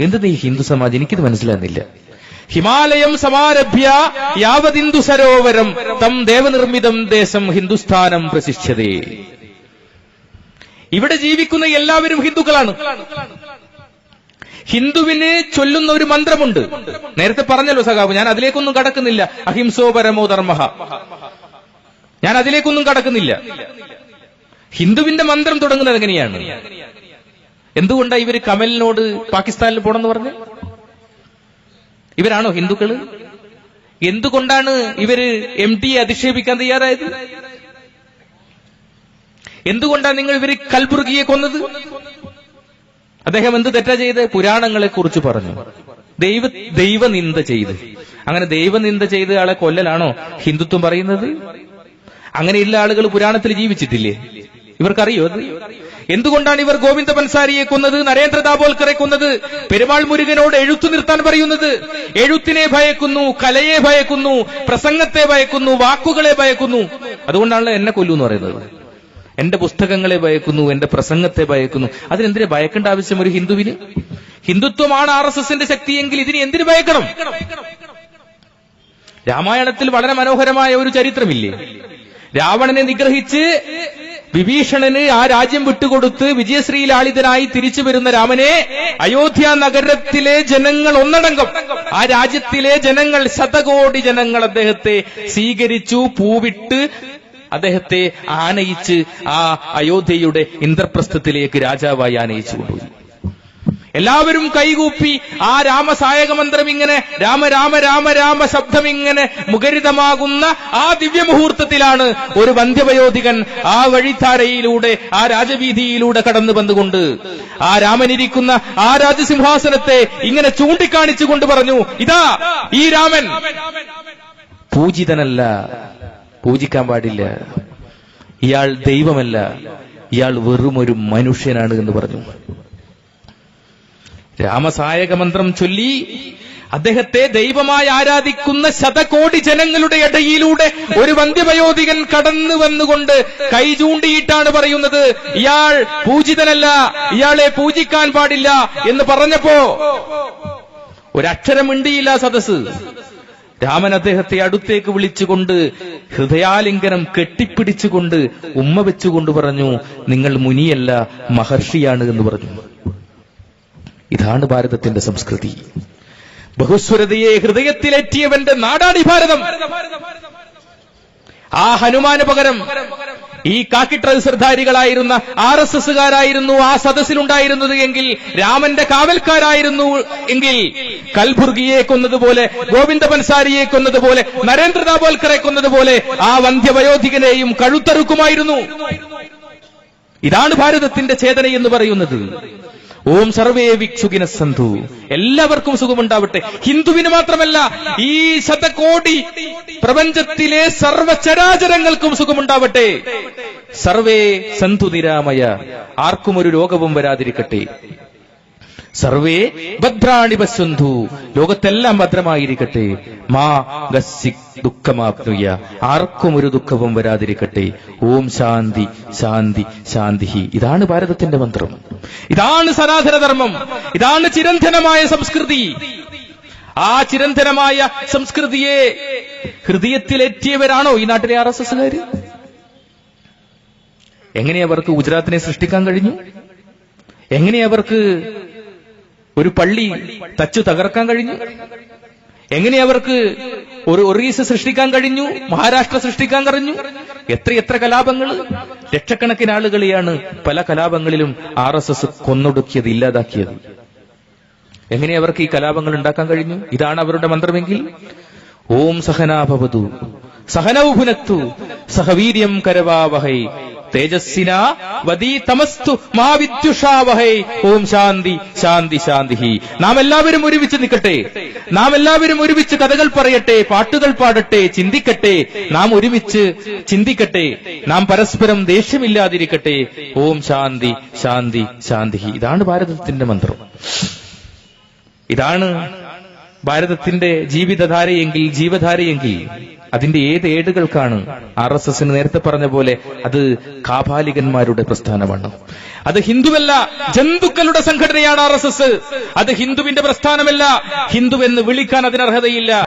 എന്ത് ഈ ഹിന്ദു സമാജം? എനിക്കിത് മനസ്സിലാകുന്നില്ല. ഹിമാലയം സമാരഭ്യ യാവതിന്ദു സരോവരം തം ദേവനിർമ്മിതം ദേശം ഹിന്ദുസ്ഥാനം പ്രശിഷ്യതേ ഇവിടെ ജീവിക്കുന്ന എല്ലാവരും ഹിന്ദുക്കളാണ്. ഹിന്ദുവിനെ ചൊല്ലുന്ന ഒരു മന്ത്രമുണ്ട്. നേരത്തെ പറഞ്ഞല്ലോ സഖാബ് ഞാൻ അതിലേക്കൊന്നും കടക്കുന്നില്ല. അഹിംസോ പരമോ ധർമ്മ. ഞാൻ അതിലേക്കൊന്നും കടക്കുന്നില്ല. ഹിന്ദുവിന്റെ മന്ത്രം തുടങ്ങുന്നത് എങ്ങനെയാണ്? എന്തുകൊണ്ടാണ് ഇവർ കമലിനോട് പാകിസ്ഥാനിൽ പോണെന്ന് പറഞ്ഞു? ഇവരാണോ ഹിന്ദുക്കൾ? എന്തുകൊണ്ടാണ് ഇവർ എം ടിയെ അധിക്ഷേപിക്കാൻ തയ്യാറായത്? എന്തുകൊണ്ടാണ് നിങ്ങൾ ഇവർ കൽബുർഗിയെ കൊന്നത്? അദ്ദേഹം എന്ത് തെറ്റാ ചെയ്ത്? പുരാണങ്ങളെ കുറിച്ച് പറഞ്ഞു. ദൈവ ദൈവനിന്ദ ചെയ്ത്. അങ്ങനെ ദൈവനിന്ദ ചെയ്ത ആളെ കൊല്ലലാണോ ഹിന്ദുത്വം പറയുന്നത്? അങ്ങനെയുള്ള ആളുകൾ പുരാണത്തിൽ ജീവിച്ചിട്ടില്ലേ? ഇവർക്കറിയോ അത്? എന്തുകൊണ്ടാണ് ഇവർ ഗോവിന്ദ പൻസാരിയെ കൊന്നത് നരേന്ദ്ര ദാബോൽക്കറെ കൊന്നത് പെരുമാൾ മുരുകനോട് എഴുത്തു നിർത്താൻ പറയുന്നത്? എഴുത്തിനെ ഭയക്കുന്നു കലയെ ഭയക്കുന്നു പ്രസംഗത്തെ ഭയക്കുന്നു വാക്കുകളെ ഭയക്കുന്നു. അതുകൊണ്ടാണല്ലോ എന്നെ കൊല്ലു എന്ന് പറയുന്നത്. എന്റെ പുസ്തകങ്ങളെ ഭയക്കുന്നു എന്റെ പ്രസംഗത്തെ ഭയക്കുന്നു. അതിനെന്തിനെ ഭയക്കേണ്ട ആവശ്യം ഒരു ഹിന്ദുവിന്? ഹിന്ദുത്വമാണ് ആർ എസ് എസിന്റെ ശക്തിയെങ്കിൽ ഇതിന് എന്തിനു ഭയക്കണം? രാമായണത്തിൽ വളരെ മനോഹരമായ ഒരു ചരിത്രമില്ലേ? രാവണനെ നിഗ്രഹിച്ച് വിഭീഷണന് ആ രാജ്യം വിട്ടുകൊടുത്ത് വിജയശ്രീലാളിതനായി തിരിച്ചു വരുന്ന രാമനെ അയോധ്യ നഗരത്തിലെ ജനങ്ങൾ ഒന്നടങ്കം ആ രാജ്യത്തിലെ ജനങ്ങൾ ശതകോടി ജനങ്ങൾ അദ്ദേഹത്തെ സ്വീകരിച്ചു പൂവിട്ട് അദ്ദേഹത്തെ ആനയിച്ച് ആ അയോധ്യയുടെ ഇന്ദ്രപ്രസ്ഥത്തിലേക്ക് രാജാവായി ആനയിച്ചു കൊണ്ടുപോയി എല്ലാവരും കൈകൂപ്പി ആ രാമസായക മന്ത്രം ഇങ്ങനെ രാമ രാമ രാമ രാമ ശബ്ദം ഇങ്ങനെ മുഖരിതമാകുന്ന ആ ദിവ്യമുഹൂർത്തത്തിലാണ് ഒരു വന്ധ്യവയോധികൻ ആ വഴിത്താരയിലൂടെ ആ രാജവീതിയിലൂടെ കടന്നു വന്നുകൊണ്ട്. ആ രാമനിരിക്കുന്ന ആ രാജസിംഹാസനത്തെ ഇങ്ങനെ ചൂണ്ടിക്കാണിച്ചുകൊണ്ട് പറഞ്ഞു ഇതാ ഈ രാമൻ. പൂജിതനല്ല പൂജിക്കാൻ പാടില്ല. ഇയാൾ ദൈവമല്ല ഇയാൾ വെറും ഒരു മനുഷ്യനാണ് എന്ന് പറഞ്ഞു. രാമസായക മന്ത്രം ചൊല്ലി അദ്ദേഹത്തെ ദൈവമായി ആരാധിക്കുന്ന ശതകോടി ജനങ്ങളുടെ ഇടയിലൂടെ ഒരു വന്ധ്യവയോധികൻ കടന്നു വന്നുകൊണ്ട് കൈ ചൂണ്ടിയിട്ടാണ് പറയുന്നത് ഇയാൾ പൂജിതനല്ല ഇയാളെ പൂജിക്കാൻ പാടില്ല എന്ന് പറഞ്ഞപ്പോ ഒരക്ഷരം മിണ്ടിയില്ല സദസ് രാമൻ അദ്ദേഹത്തെ അടുത്തേക്ക് വിളിച്ചുകൊണ്ട് ഹൃദയാലിംഗനം കെട്ടിപ്പിടിച്ചുകൊണ്ട് ഉമ്മ വെച്ചുകൊണ്ട് പറഞ്ഞു നിങ്ങൾ മുനിയല്ല മഹർഷിയാണ് എന്ന് പറഞ്ഞു. ഇതാണ് ഭാരതത്തിന്റെ സംസ്കൃതി. ബഹുസ്വരതയെ ഹൃദയത്തിലെറ്റിയവന്റെ നാടാടി ഭാരതം. ആ ഹനുമാന് പകരം ഈ കാക്കി ട്രൗസർധാരികളായിരുന്ന ആർ എസ് എസുകാരായിരുന്നു ആ സദസ്സിലുണ്ടായിരുന്നത് എങ്കിൽ രാമന്റെ കാവൽക്കാരായിരുന്നു എങ്കിൽ കൽബുർഗിയെ കൊന്നതുപോലെ ഗോവിന്ദ പൻസാരിയെ കൊന്നതുപോലെ നരേന്ദ്ര ദാബോൽക്കറെ കൊന്നതുപോലെ ആ വന്ധ്യവയോധികനെയും കഴുത്തറുക്കുമായിരുന്നു. ഇതാണ് ഭാരതത്തിന്റെ ചേതന എന്ന് പറയുന്നത്. ഓം സർവേ വിക്ഷുകിന സന്ധു. എല്ലാവർക്കും സുഖമുണ്ടാവട്ടെ. ഹിന്ദുവിന് മാത്രമല്ല ഈ ശതകോടി പ്രപഞ്ചത്തിലെ സർവചരാചരങ്ങൾക്കും സുഖമുണ്ടാവട്ടെ. സർവേ സന്ധു നിരാമയ. ആർക്കും ഒരു രോഗവും വരാതിരിക്കട്ടെ. സർവേ ഭദ്രാണി പശ്വന്തു ലോകത്തെല്ലാം ഭദ്രമായിരിക്കട്ടെ. മാ ഗസ്സി ദുഃഖമാപ്നുയ. ആർക്കും ഒരു ദുഃഖവും വരാതിരിക്കട്ടെ. ഓം ശാന്തി ശാന്തി ശാന്തി ഇതാണ് ഭാരതത്തിന്റെ മന്ത്രം. ഇതാണ് സനാതനധർമ്മം. ഇതാണ് ചിരന്തനമായ സംസ്കൃതി. ആ ചിരന്തനമായ സംസ്കൃതിയെ ഹൃദയത്തിലെത്തിയവരാണോ ഈ നാട്ടിലെ ആർ എസ് എസ്സുകാര്? എങ്ങനെ അവർക്ക് ഗുജറാത്തിനെ സൃഷ്ടിക്കാൻ കഴിഞ്ഞു? എങ്ങനെ അവർക്ക് ഒരു പള്ളി തച്ചു തകർക്കാൻ കഴിഞ്ഞു? എങ്ങനെ അവർക്ക് ഒരു ഒറീസ് സൃഷ്ടിക്കാൻ കഴിഞ്ഞു? മഹാരാഷ്ട്ര സൃഷ്ടിക്കാൻ കഴിഞ്ഞു? എത്ര എത്ര കലാപങ്ങൾ ലക്ഷക്കണക്കിന് ആളുകളെയാണ് പല കലാപങ്ങളിലും ആർ എസ് എസ് കൊന്നൊടുക്കിയത് ഇല്ലാതാക്കിയത്. എങ്ങനെ അവർക്ക് ഈ കലാപങ്ങൾ ഉണ്ടാക്കാൻ കഴിഞ്ഞു? ഇതാണ് അവരുടെ മന്ത്രമെങ്കിൽ ഓം സഹനാഭവതു സഹനൗഭുനത്തു സഹവീര്യം കരവാവഹൈ തേജസ്സിന തമസ്തു മഹാവിദ്യുഷാവഹൈ ഓം ശാന്തി ശാന്തി ശാന്തി നാം എല്ലാവരും ഒരുമിച്ച് നിൽക്കട്ടെ. നാം എല്ലാവരും ഒരുമിച്ച് കഥകൾ പറയട്ടെ പാട്ടുകൾ പാടട്ടെ ചിന്തിക്കട്ടെ. നാം ഒരുമിച്ച് ചിന്തിക്കട്ടെ. നാം പരസ്പരം ദേഷ്യമില്ലാതിരിക്കട്ടെ. ഓം ശാന്തി ശാന്തി ശാന്തി ഇതാണ് ഭാരതത്തിന്റെ മന്ത്രം. ഇതാണ് ഭാരതത്തിന്റെ ജീവിതധാരയെങ്കിൽ ജീവധാരയെങ്കിൽ അതിന്റെ ഏത് ഏടുകൾക്കാണ് ആർ എസ് എസിന് നേരത്തെ പറഞ്ഞ പോലെ അത് കാപാലികന്മാരുടെ പ്രസ്ഥാനമാണ്. അത് ഹിന്ദുവല്ല ജന്തുക്കളുടെ സംഘടനയാണ് ആർ എസ് എസ് അത് ഹിന്ദുവിന്റെ പ്രസ്ഥാനമല്ല. ഹിന്ദു എന്ന് വിളിക്കാൻ അതിന് അർഹതയില്ല